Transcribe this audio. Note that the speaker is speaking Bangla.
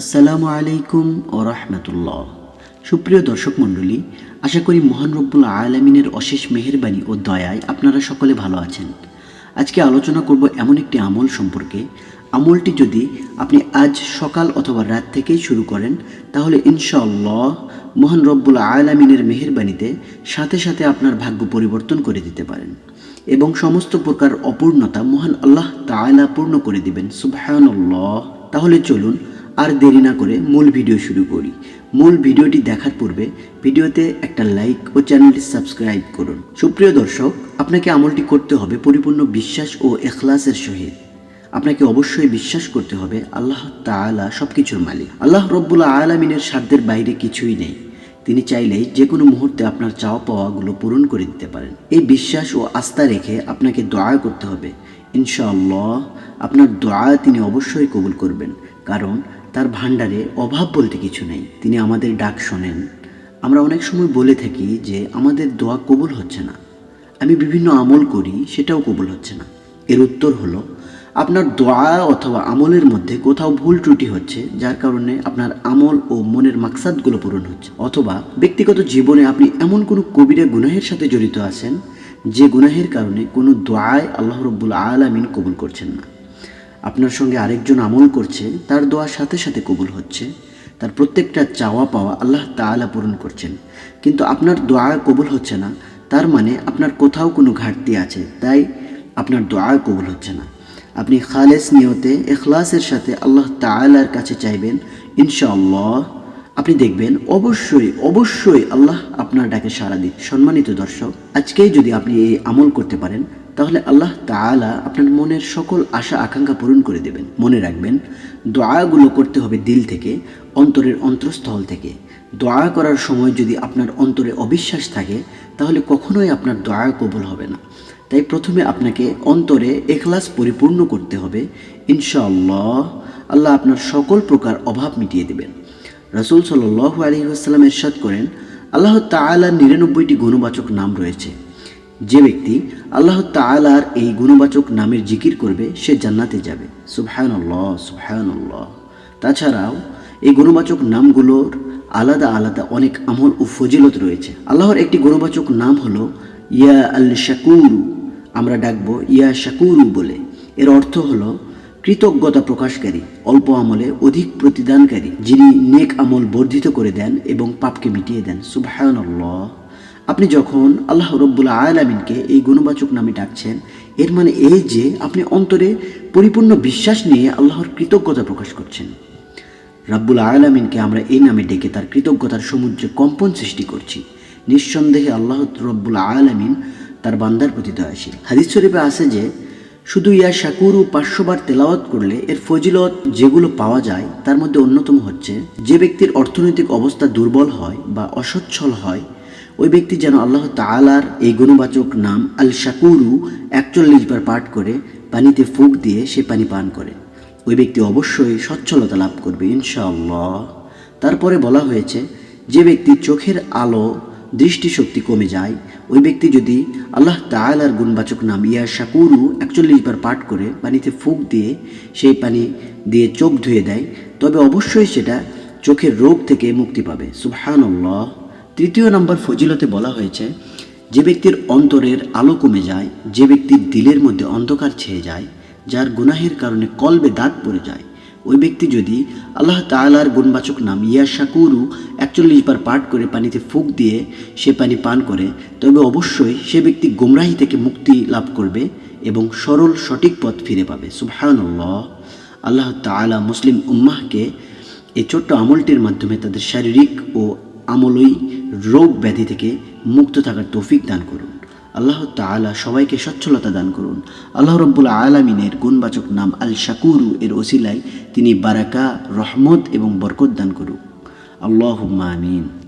আসসালামু আলাইকুম ও রহমতুল্লাহ। সুপ্রিয় দর্শক মণ্ডলী, আশা করি মহান রব্বুল আলমিনের অশেষ মেহেরবানি ও দয়ায় আপনারা সকলে ভালো আছেন। আজকে আলোচনা করব এমন একটি আমল সম্পর্কে। আমলটি যদি আপনি আজ সকাল অথবা রাত থেকেই শুরু করেন, তাহলে ইনশাআল্লাহ মহান রব্বুল আলমিনের মেহেরবানিতে সাথে সাথে আপনার ভাগ্য পরিবর্তন করে দিতে পারেন এবং সমস্ত প্রকার অপূর্ণতা মহান আল্লাহ তাআলা পূর্ণ করে দিবেন, সুবহানাল্লাহ। তাহলে চলুন আর দেরি না করে মূল ভিডিও শুরু করি। মূল ভিডিওটি দেখার পূর্বে ভিডিওতে একটা লাইক ও চ্যানেলটি সাবস্ক্রাইব করুন। সুপ্রিয় দর্শক, আপনাকে আমলটি করতে হবে পরিপূর্ণ বিশ্বাস ও এখলাসের সহিত। আপনাকে অবশ্যই বিশ্বাস করতে হবে আল্লাহ তাআলা সবকিছুর মালিক। আল্লাহ রব্বুল আলমিনের সাধ্যের বাইরে কিছুই নেই। তিনি চাইলেই যে কোনো মুহূর্তে আপনার চাওয়া পাওয়াগুলো পূরণ করে দিতে পারেন। এই বিশ্বাস ও আস্থা রেখে আপনাকে দোয়া করতে হবে। ইনশাআল্লাহ, আপনার দোয়া তিনি অবশ্যই কবুল করবেন। কারণ তার ভাণ্ডারে অভাব বলতে কিছু নেই। তিনি আমাদের ডাক শোনেন। আমরা অনেক সময় বলে থাকি যে আমাদের দোয়া কবুল হচ্ছে না। আমি বিভিন্ন আমল করি, সেটাও কবুল হচ্ছে না। এর উত্তর হলো, আপনার দোয়া অথবা আমলের মধ্যে কোথাও ভুল ত্রুটি হচ্ছে, যার কারণে আপনার আমল ও মনের মাকসাদগুলো পূরণ হচ্ছে। অথবা ব্যক্তিগত জীবনে আপনি এমন কোনো কবিরা গুনাহের সাথে জড়িত আছেন, যে গুনাহের কারণে কোনো দোয়ায় আল্লাহ রব্বুল আলামিন কবুল করছেন না। আপনার সঙ্গে আরেকজন আমল করছে, তার দোয়া সাথে সাথে কবুল হচ্ছে। তার প্রত্যেকটা চাওয়া পাওয়া আল্লাহ তালা পূরণ করছেন। কিন্তু আপনার দোয়া কবুল হচ্ছে না, তার মানে আপনার কোথাও কোনো ঘাটতি আছে, তাই আপনার দোয়া কবুল হচ্ছে না। আপনি খালেস নিয়তে, এখলাসের সাথে আল্লাহ তালার কাছে চাইবেন, ইনশাআল্লাহ। আপনি দেখবেন অবশ্যই অবশ্যই আল্লাহ আপনার ডাকে সাড়া দিন সম্মানিত দর্শক, আজকেই যদি আপনি এই আমল করতে পারেন, তাহলে আল্লাহ তাআলা আপনার মনের সকল আশা, আকাঙ্ক্ষা পূরণ করে দেবেন। মনে রাখবেন, দোয়াগুলো করতে হবে দিল থেকে, অন্তরের অন্তরস্থল থেকে। দোয়া করার সময় যদি আপনার অন্তরে অবিশ্বাস থাকে, তাহলে কখনোই আপনার দোয়া কবুল হবে না। তাই প্রথমে আপনাকে অন্তরে এখলাস পরিপূর্ণ করতে হবে। ইনশাআল্লাহ, আল্লাহ আপনার সকল প্রকার অভাব মিটিয়ে দেবেন। রসুল সাল্লাহ আলী আসসালাম এরশাদ করেন, আল্লাহ তাআলার নিরানব্বইটি গুণবাচক নাম রয়েছে। যে ব্যক্তি আল্লাহ তাআলার এই গুণবাচক নামের জিকির করবে, সে জান্নাতে যাবে। সুবহানাল্লাহ সুবহানাল্লাহ। তাছাড়াও, এই গুণবাচক নামগুলোর আলাদা আলাদা অনেক আমল ও ফজিলত রয়েছে। আল্লাহর একটি গুণবাচক নাম হলো, ইয়া আল শাকুরু আমরা ডাকবো ইয়া শাকুরু বলে। এর অর্থ হলো কৃতজ্ঞতা প্রকাশকারী, অল্প আমলে অধিক প্রতিদানকারী, যিনি নেক আমল বর্ধিত করে দেন এবং পাপকে মিটিয়ে দেন। সুবহানাল্লাহ। আপনি যখন আল্লাহ রব্বুল আলামিনকে এই গুণবাচক নামে ডাকছেন, এর মানে এই যে আপনি অন্তরে পরিপূর্ণ বিশ্বাস নিয়ে আল্লাহর কৃতজ্ঞতা প্রকাশ করছেন। রাব্বুল আলামিনকে আমরা এই নামে ডেকে তার কৃতজ্ঞতার সমুদ্রে কম্পন সৃষ্টি করছি। নিঃসন্দেহে আল্লাহ রব্বুল আলামিন তার বান্দার প্রতি দয়াশীল। হাদিস শরীফে আছে যে শুধু ইয়া শাকুরু পাঁচশোবার তেলাওয়াত করলে এর ফজিলত যেগুলো পাওয়া যায়, তার মধ্যে অন্যতম হচ্ছে, যে ব্যক্তির অর্থনৈতিক অবস্থা দুর্বল হয় বা অসচ্ছল হয়, ওই ব্যক্তি যেন আল্লাহ তাআলার এই গুণবাচক নাম আল শাকুরু একচল্লিশ বার পাঠ করে পানিতে ফুক দিয়ে সে পানি পান করে। ওই ব্যক্তি অবশ্যই সচ্ছলতা লাভ করবে, ইনশাআল্লাহ। তারপরে বলা হয়েছে, যে ব্যক্তি চোখের আলো দৃষ্টিশক্তি কমে যায়। ওই ব্যক্তি যদি আল্লাহ তাআলার গুণবাচক নাম ইয়া শাকুরু একচল্লিশ বার পাঠ করে পানিতে ফুক দিয়ে সেই পানি দিয়ে চোখ ধুয়ে দেয়, তবে অবশ্যই সেটা চোখের রোগ থেকে মুক্তি পাবে। সুবহানাল্লাহ। তৃতীয় নম্বর ফজিলতে বলা হয়েছে, যে ব্যক্তির অন্তরের আলো কমে যায়, যে ব্যক্তির দিলের মধ্যে অন্ধকার ছেয়ে যায়, যার গুনাহের কারণে কলবে দাঁত পড়ে যায় ওই ব্যক্তি যদি আল্লাহ তাআলার গুণবাচক নাম ইয়া শাকুরু একচল্লিশ বার পাঠ করে পানিতে ফুক দিয়ে সে পানি পান করে, তবে অবশ্যই সে ব্যক্তি গোমরাহি থেকে মুক্তি লাভ করবে এবং সরল সঠিক পথ ফিরে পাবে। সুবহানাল্লাহ। আল্লাহ তাআলা মুসলিম উম্মাহকে এই ছোট্ট আমলটির মাধ্যমে তাদের শারীরিক ও আমলই রোগ ব্যাধি থেকে মুক্ত থাকার তৌফিক দান করুন। আল্লাহ তালা সবাইকে সচ্ছলতা দান করুন। আল্লাহ রব্বুল আলমিনের গুণবাচক নাম আল শাকুরু এর ওসিলায় তিনি বারাকা, রহমত এবং বরকত দান করুক। আল্লাহ আমিন।